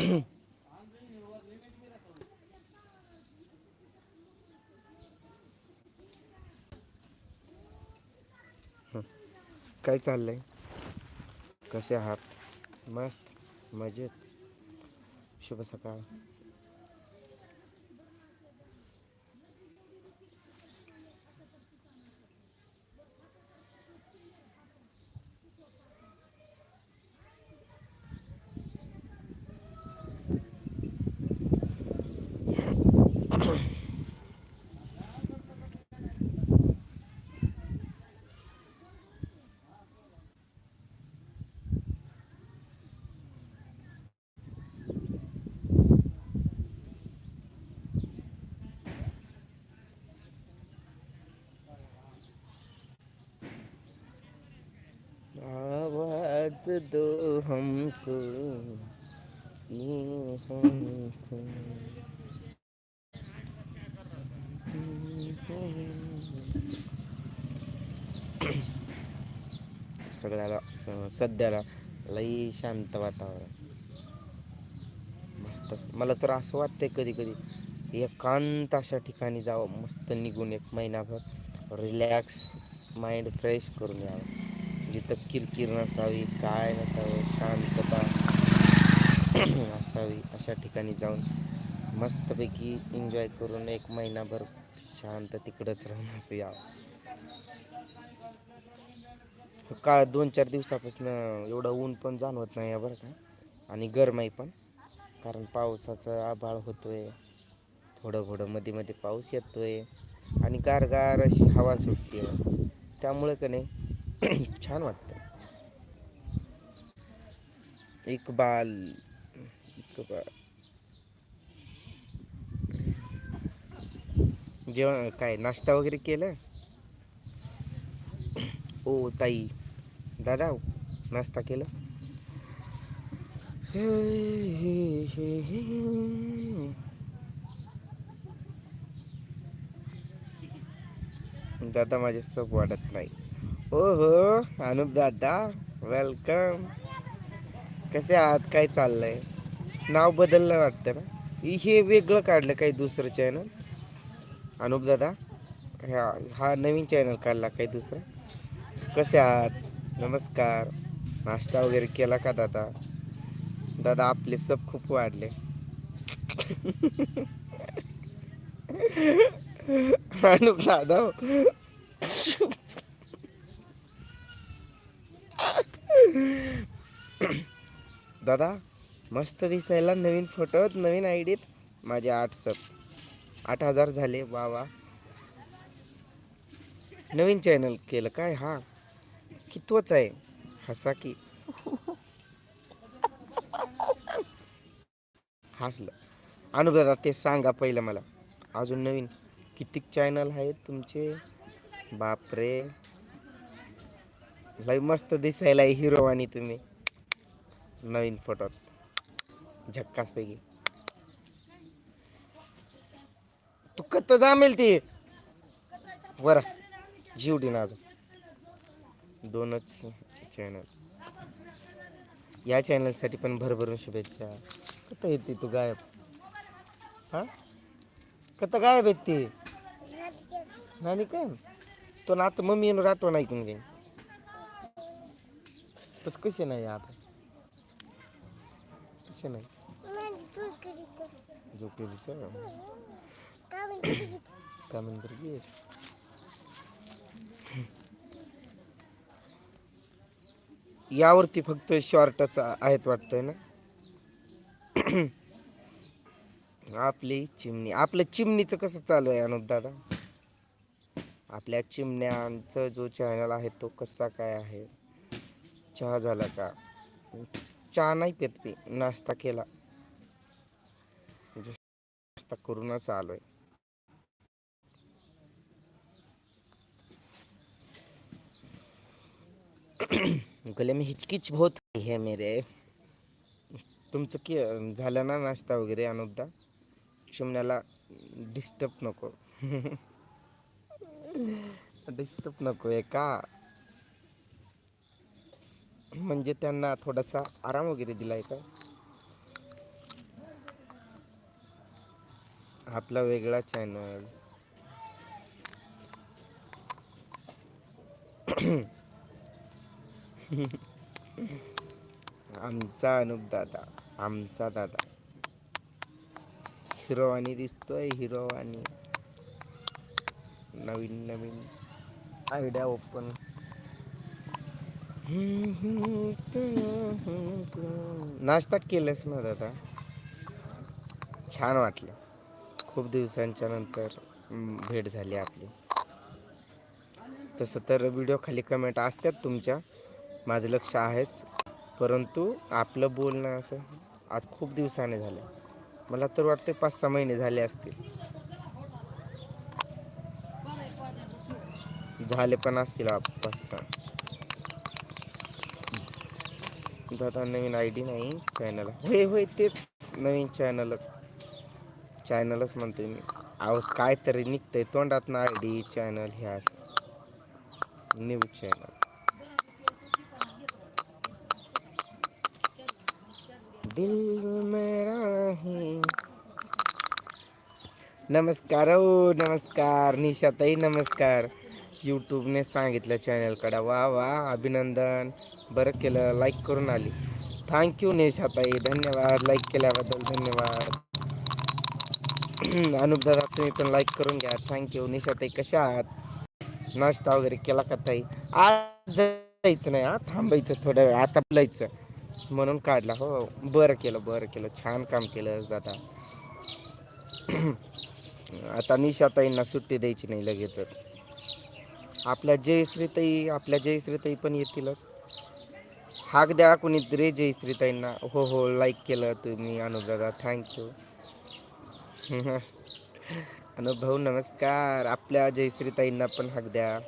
काय चाललंय? कसे आहात? मस्त मजेत. शुभ सकाळ. आवाज दो हमको ये हमको। सगळ्याला सध्याला लई शांत वातावरण. मस्त मला तर असं वाटतंय कधी कधी एकांत अशा ठिकाणी जावं मस्त निघून एक महिनाभर रिलॅक्स माइंड फ्रेश करून यावं. जिथं किरकिर नसावी काय नसावं शांतता असावी अशा ठिकाणी जाऊन मस्तपैकी एन्जॉय करून एक महिनाभर शांत तिकडंच राहून असं यावं का दोन चार दिवसापासून एवढं ऊन पण जाणवत नाही बरं का. आणि गरमाई पण. कारण पावसाचं आभाळ होतोय. थोडं थोडं मध्ये मध्ये पाऊस येतोय. आणि गारगार अशी हवा सुटते त्यामुळे का नाही छान वाटतं. इकबाल इकबाल. जेवण काय नाश्ता वगैरे केलं? ओ ताई. दादा नाश्ता केलं? दादा माझे सोप वाढत नाही. ओ हो अनुप दादा वेलकम कसे आहात? काय चाललंय? नाव बदललं वाटतं ना? हे वेगळं काढलं काही दुसरं चॅनल अनुप दादा हा हा नवीन चॅनल काढला काही दुसरं? कसे आहात? नमस्कार. नाश्ता वगैरे केला का दादा? दादा आपले सब खूप वाढले. अनुप दादा हो. दादा मस्त दिसायला नवीन फोटोत नवीन आय डीत माझे आठ सब आठ हजार झाले वा वा. नवीन चॅनल केलं काय? हा. कितवच आहे? हसा की. हसलं. अनुदादा ते सांगा पहिलं मला. अजून नवीन किती चॅनल आहेत तुमचे? बापरे. लय मस्त दिसायला हिरो आणि तुम्ही. नवीन फोटोत झक्कास पैकी तू कत जामेल ती? बर जीवडी ना अजून. दोनच चॅनल या चॅनलसाठी पण भरभरून शुभेच्छा. कत येते तू गायब? हा? कत गायब येत ती? नाही काय? तो ना आता मम्मी राठवण ऐकून घेईन. तस कसे नाही आता? कसे नाही. झोपेली सर का म्हणतर गेस यावरती फक्त शॉर्टच आहेत वाटतंय ना? आपली चिमणी आपलं चिमणीचं कसं चालू आहे अनुप दादा? आपल्या चिमण्यांचं जो चॅनल आहे तो कसा काय आहे? चहा झाला का? चहा नाही पेत मी नाश्ता केला. म्हणजे नाश्ता करूनच आलोय. गले में हिचकिच बहुत है मेरे. तुमचं की झालं ना नाश्ता वगैरे अनुपदा? शिमण्याला डिस्टर्ब नको. डिस्टर्ब नको आहे का? म्हणजे त्यांना थोडासा आराम वगैरे दिला आहे का? आपला वेगळा चॅनल आमचा अनुप दादा आमचा दादा. हिरोवानी दिसतोय हिरोवानी. नवीन नवीन आयडिया ओपन नाश्ता केलंस ना दादा. छान वाटलं. खूप दिवसांच्या नंतर भेट झाली आपली. तसं तर व्हिडिओ खाली कमेंट असतात तुमच्या. माझं लक्ष आहेच. परंतु आपलं बोलणं असं आज खूप दिवसाने झालं. मला तर वाटते पाच सहा महिने झाले असतील. झाले पण असतील आप- पाच सहा. दादा नवीन आय डी नाही चॅनल होय होय तेच. नवीन चॅनलच चॅनलच म्हणते मी. अहो काय तरी निघतंय तोंडात ना आय डी चॅनल हे असं. चॅनल दिल मेरा है. नमस्कार ओ नमस्कार. निशाताई नमस्कार. यूट्यूबने सांगितलं चॅनलकडे वा वा अभिनंदन. बरं केलं लाईक करून आली. थँक्यू निशाताई. धन्यवाद. लाईक केल्याबद्दल धन्यवाद. अनुप दादा तुम्ही पण लाईक करून घ्या. थँक्यू निशाताई कशा आहात? नाश्ता वगैरे केला का ताई? आज जायचं नाही हा? थांबायचं थोडा वेळ. आता बोलायचं. म्हणून काढला. हो, हो. बरं केलं बरं केलं. छान काम केलं दादा. आता निशाताईंना सुट्टी द्यायची नाही लगेचच. आपल्या जयश्रीताई आपल्या जयश्रीताई पण येतीलच. हाक द्या कुणीतरी जयश्रीताईंना हो हो लाईक केलं तुम्ही अनुदादा थँक्यू अनुभव नमस्कार. आपल्या जयश्रीताईंना पण हाक द्या.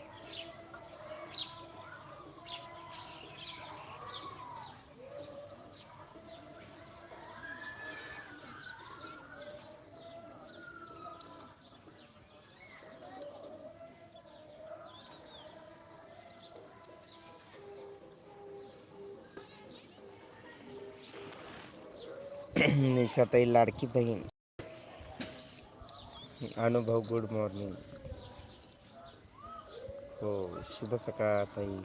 निशाताई लाडकी बहीण अनुभव गुड मॉर्निंग हो शुभ सकाळ ताई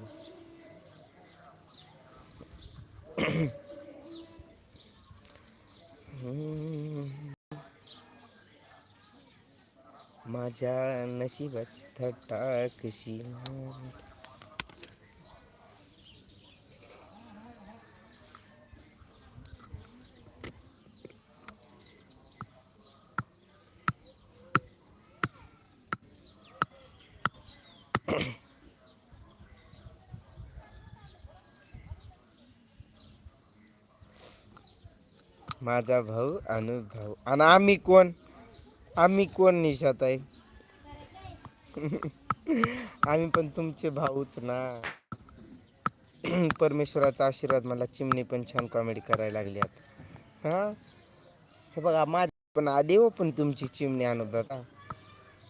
हम्म. माझ्या नशिबाची थट्टा माझा भाऊ माझा भाऊ. अनुभव आणि आम्ही कोण? आम्ही कोण निशात आहे आम्ही पण तुमचे भाऊच ना. परमेश्वराचा आशीर्वाद मला चिमणी पण छान कॉमेडी करायला लागली आता. हां? हे बघा माझी पण आली हो पण तुमची चिमणी आणू दादा.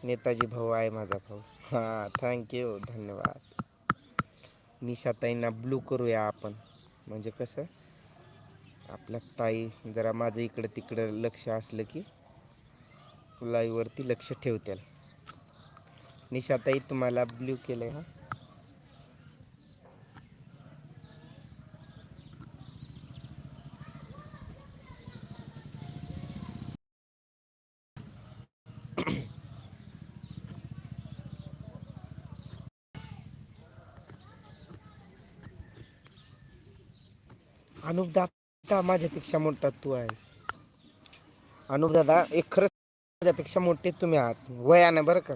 नेताजी भाऊ आहे माझा भाऊ. हां थँक्यू धन्यवाद. निशाताईंना ब्लू करूया आपण. म्हणजे कसं? आपल्या ताई जरा माझं इकडं तिकडं लक्ष असलं की लाईव्हवरती लक्ष ठेवतील. निशाताई तुम्हाला ब्ल्यू केलं आहे हा अनुपदा दादा माझ्यापेक्षा मोठा तू आहेस. अनुप दादा एक खरंच माझ्यापेक्षा मोठे तुम्ही आहात. वयाने बरं का?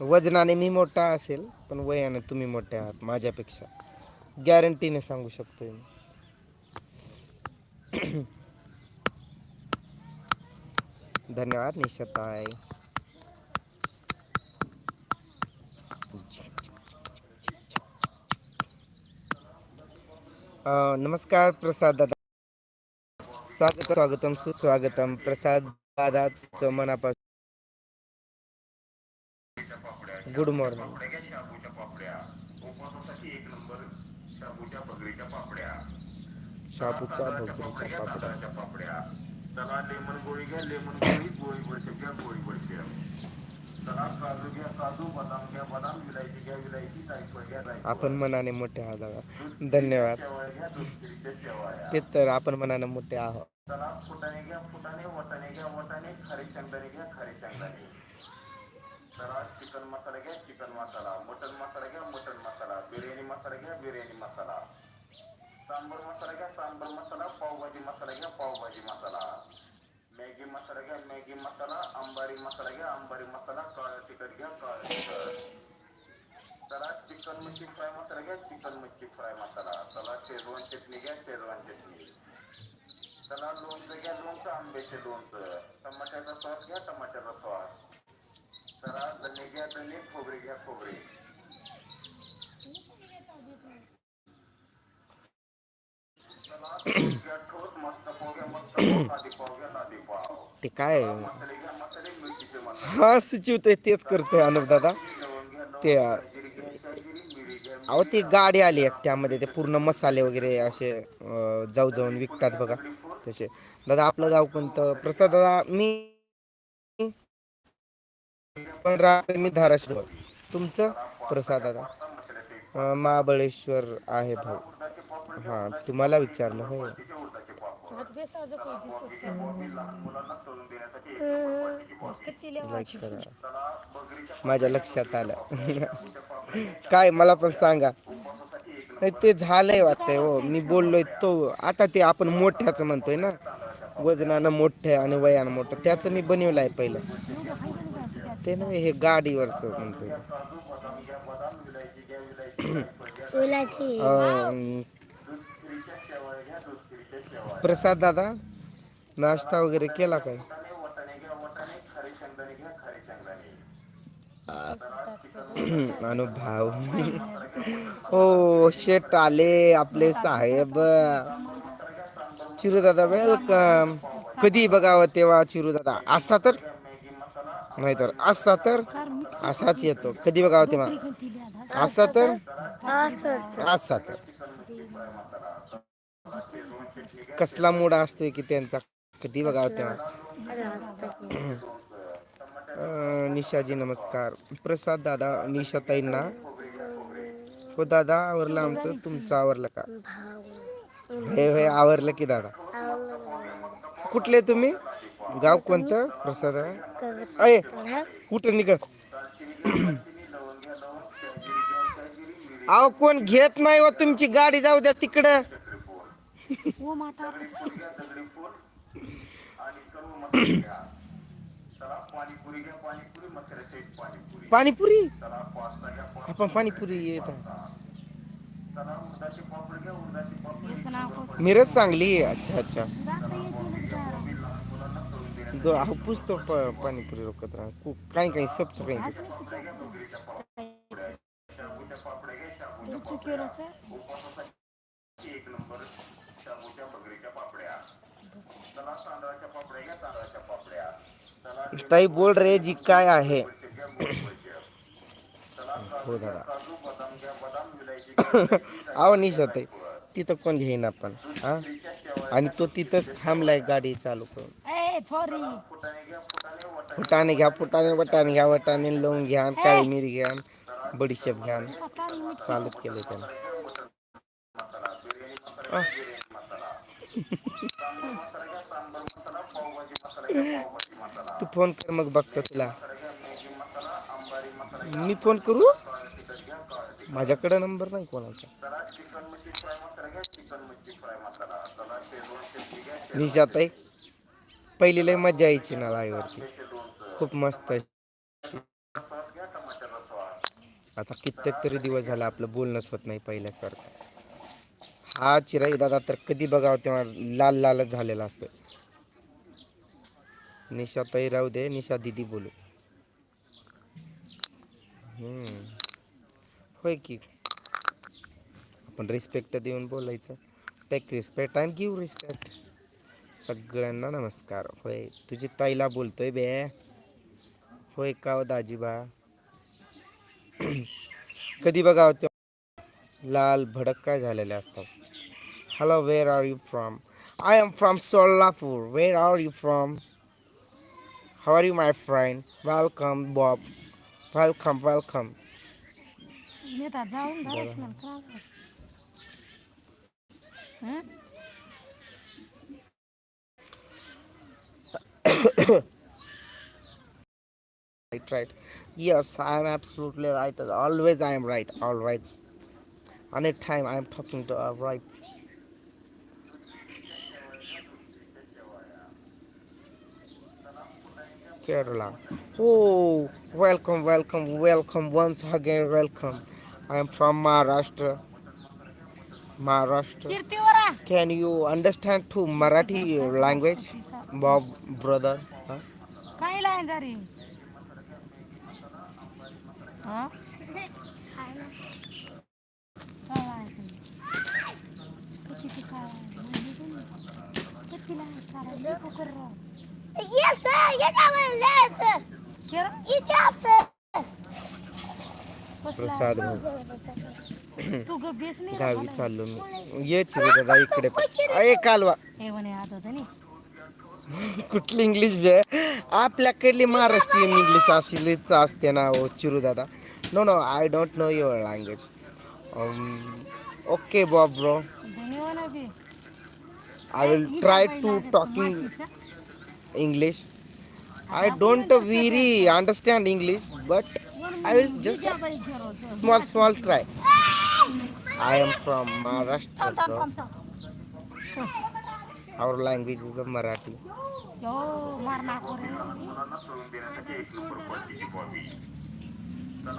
वजनाने मी मोठा असेल पण वयाने तुम्ही मोठे आहात माझ्यापेक्षा. गॅरंटीने सांगू शकतोय मी. धन्यवाद निशताय नमस्कार प्रसाद दादा. स्वागत स्वागतम सुस्वागतम. प्रसाद दादा तुमचं मनापासून गुड मॉर्निंग. शाबूच्या भोगरीच्या पापड्या. चला लेमन गोळी घ्या लेमन गोळी गोळी बडीशेप घ्या गोळी आपण मनाने मोठे आहात दादा धन्यवाद. तेच तर आपण मनाने मोठे आहोत. चिकन मसाला घ्या चिकन मसाला. मटन मसाला घ्या मटन मसाला. बिर्याणी मसाला घ्या बिर्याणी मसाला. सांबर मसाला घ्या सांबर मसाला पावभाजी मसाला घ्या पावभाजी मसाला. मॅगी मसाला घ्या मॅगी मसाला अंबारी मसाला घ्या अंबारी मसाला काळं तिखट घ्या काळं तिखट. चला चिकन मच्छी फ्राय मसाला घ्या चिकन मच्छी फ्राय मसाला. चला शेजवान चटणी घ्या शेजवान चटणी. चला लोणचं घ्या लोणचं आंब्याचे लोणचं. टमाट्याचा सॉस घ्या टमाट्याचा सॉस. चला धने घ्या धने खोबरे घ्या खोबरे. चला ठोस मस्त पाव घ्या मस्त पाव ते काय? हा सुचिवतोय तेच करतोय अनुप दादा. ते अहो ती गाडी आली एक त्यामध्ये ते पूर्ण मसाले वगैरे असे जाऊ जाऊन विकतात बघा तसे. दादा आपलं गाव कोणतं? प्रसाद दादा मी पण राहते मी धाराशिव तुमचं? प्रसाद दादा. महाबळेश्वर आहे भाऊ. हां तुम्हाला विचारलं होय. माझ्या लक्षात आलं. काय मला पण सांगा. नाही, ते झालंय वाटतंय हो. मी बोललोय तो आता ते आपण मोठ्याचं म्हणतोय ना. वजनानं मोठं आणि वयानं मोठं त्याचं मी बनवलं आहे पहिलं. ते ना हे गाडीवरचं म्हणतोय. प्रसाद दादा नाश्ता वगैरे केला काय? अनुभव हो शेट आले आपले साहेब. चिरू दादा वेलकम कधी बघावं तेव्हा चिरू दादा? असा तर? नाही तर. असा तर? असाच येतो. कधी बघावं तेव्हा? असा तर? असा तर. कसला मूड असतोय की त्यांचा? कधी बघावं तेव्हा निशाजी नमस्कार. प्रसाद दादा निशाताईंना. हो दादा आवरलं आमचं? तुमचं आवरलं का? हे हे आवरलं की दादा. कुठले तुम्ही? गाव कोणतं? प्रसाद अय कुठं निघ. अहो कोण घेत नाही व तुमची गाडी. जाऊ द्या तिकडं. वो माता पाणीपुरी आपण पाणीपुरी यायचा मिरज सांगली अच्छा अच्छा. दो पुसतो प पाणीपुरी रोखत राहा. काही काही सबचं काही काही. शाबूच्या बगरीच्या पापड्या. चला तांदळाच्या पापड्या घ्या तांदळाच्या पापड्या. चला ताई बोल रे जी काय आहे? हो दादा. काजू बदाम घ्या बदाम विलायची घ्या विलायची, अहो निशात आहे तिथं कोण घेईन आपण हा? आणि तो तिथंच थांबलाय गाडी चालू करून. ए सॉरी फुटाणे घ्या फुटाणे वाटाणे. फुटाणे घ्या फुटाणे वटाणे घ्या वटाणे लावून घ्या काळी मिरी घ्या बडीशेप घ्या. चालूच केलं त्यानं. तू फोन कर मग बघतो तुला. मी फोन करू? माझ्याकडे नंबर नाही कोणाचा. निशात आहे पहिली लय मजा यायची ना लाईवरती खूप मस्त आता कित्येक तरी दिवस झाला आपलं बोलणंच होत नाही पहिल्यासारखं. हा चिराई दादा तर कधी बघावं तेव्हा लाल लालच झालेला असतो. निशा ताई राहू दे निशा दिदी बोलू. होय की. आपण रिस्पेक्ट देऊन बोलायचं. Take respect and give respect सगळ्यांना नमस्कार. होय तुझी ताईला बोलतोय बे. होय का हो दाजीबा? कधी बघावं तेव्हा? लाल भडक काय झालेले असतात? Hello, where are you from? I am from Solapur. Where are you from? How are you, my friend? Welcome, Bob. Welcome, welcome. right, right. Yes, I am absolutely right. Always I am right. Always. Anytime I am talking to a right Kerala. Oh, welcome, welcome, welcome. Once again, welcome. I am from Maharashtra. Maharashtra. कीर्तीवरा Can you understand to Marathi language, Bob brother? Huh? काय line जा रे हं? काय line तुम्ही? किती काय किती line काढायची? Cooker राव. केरं? कसला? प्रसाद तू ग बेस नाही दहावी चाललो मी. ये दादा इकडे. अय कालवा. कुठली इंग्लिश आहे आपल्याकडली महाराष्ट्रीयन इंग्लिश अशीच असते ना ओ चिरू दादा. No no I don't know your language okay Bob bro धन्यवाद Abhi. I will try to talking English I don't very understand English but I will just- जिजा बाई घेरोचं. Small small try I am from Maharashtra थांब, थांब, bro थांब, थांब. Our language is Marathi yo, मार नाको रे.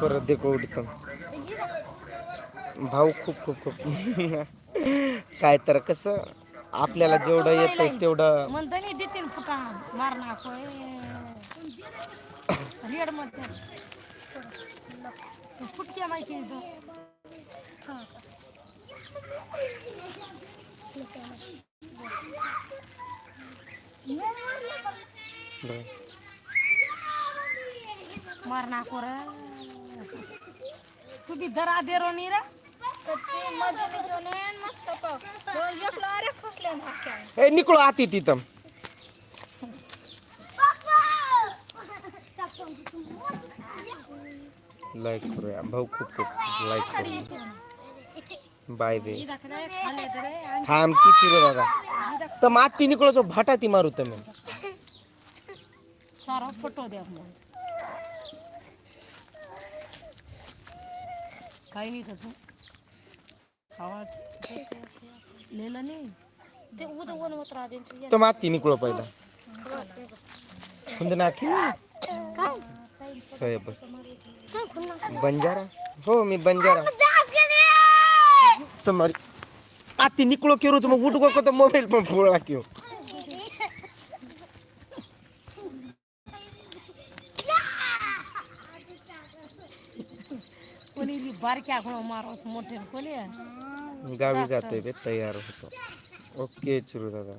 परत देखो उडतं भाऊ खूप खूप खूप काय तर कसं आपल्याला जेवढं येतं तेवढं म्हणतो नी देतीन फुटा मार नाको रेडमध्ये फुटक्या माहिती आहे इथं. बरं. मार नाको रे तू बी दरा देरो नी रे ए निकळो आती तिथं लाईक करूया भाऊ खूप खूप लाईक करू बाय बे खाल्ले तर रे आणि थांब की चिरो दादा। तर माती निकळो भाटा ती मारू तर मी सारा फोटो द्या काही नाही तसं आवाज। लिहिलं नाही। ते उद्या वन होत राहते तर माती निकळो पहिला कुंद नाकी सोयाबस बंजारा? हो मी बंजारा. तुम्हाला आती निकळो किरोच मग उठ को तर मोबाईल पण फोडला किओ हो. कोणी गावी जातोय बे तयार होतो. ओके चुरू दादा.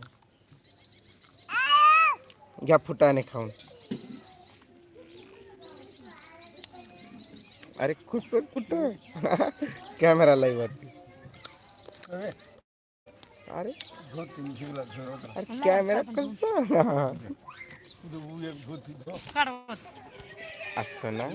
घ्या फुटाने खाऊन. अरे कुस कुठं कॅमेरा लाईव्ह वरती. अरे अरे कॅमेरा कसा असं ना?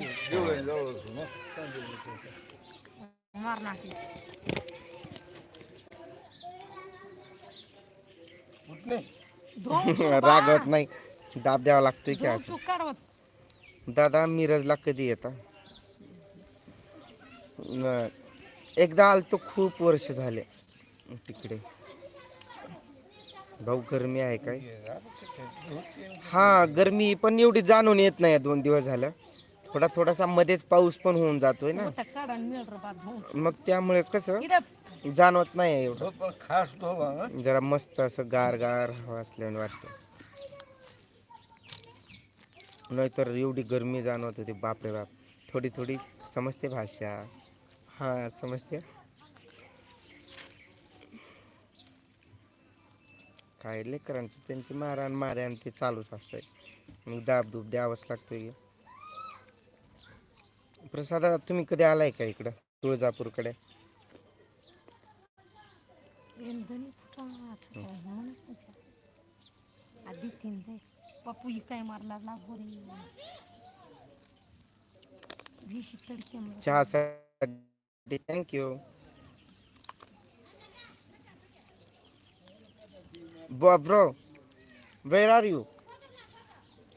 रागवत नाही. दाब द्यावा लागतोय की असं? दादा मिरजला कधी येता? एकदा आलतो खूप वर्ष झाले. तिकडे. भाऊ गरमी आहे काय? हा गरमी पण एवढी जाणून येत नाही दोन दिवस झालं. थोडा थोडासा मध्येच पाऊस पण होऊन जातोय ना. मग त्यामुळे कसं? जाणवत नाही एवढं. खास जरा मस्त असं गार गार हवा असल्याने वाटतं. नाहीतर एवढी गरमी जाणवत होती बापरे बाप. थोडी थोडी समजते भाषा. हा समजते काय लेकरांचं त्यांची मारान माऱ्यान ते चालूच असतंय. मग दाब दूब द्यावंच लागतोय. प्रसादा तुम्ही कधी आलाय का इकडं तुळजापूरकडे? पोटाचं काय मारला ना Thank you. Bro, bro, where are you?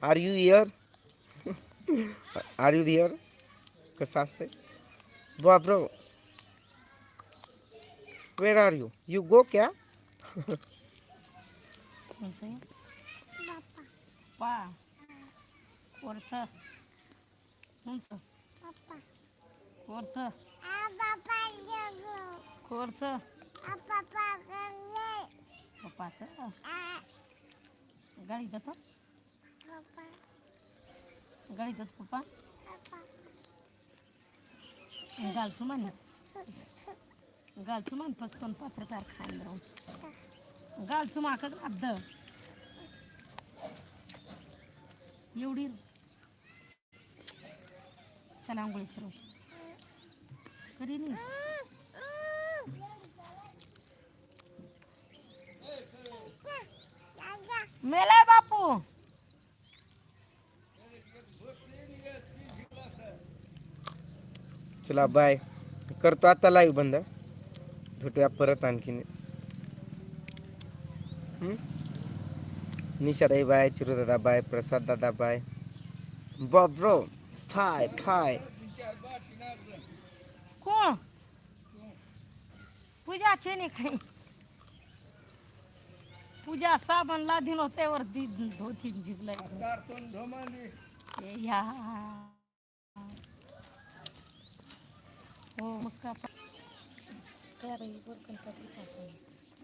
Are you here? are you here? Kasaste? Bro, bro, where are you? You go kya? Papa. Papa. Papa. कोणचं कोरचं. कोरचं. पप्पाचं? गाडी जातो? गाडी जातो पप्पा? गालचू मान गालचू मान पचकन पाच रुपयार खायला राहून. गालचू माकड अर्ध. एवढी. चला आंघोळी करू. करी नाहीस बापू. चला बाय करतो आता लाईव्ह बंद. धुटूया परत आणखीन. हम्म? निशाताई बाय चिरुदादा बाय प्रसाद दादा बाय बॉब्रो फाय फाय पूजा छे नाही काही पूजा साबणला दिनोच्या वरती धोती जिंकलाय या हो मस्का काय बाई वर गणपती साबण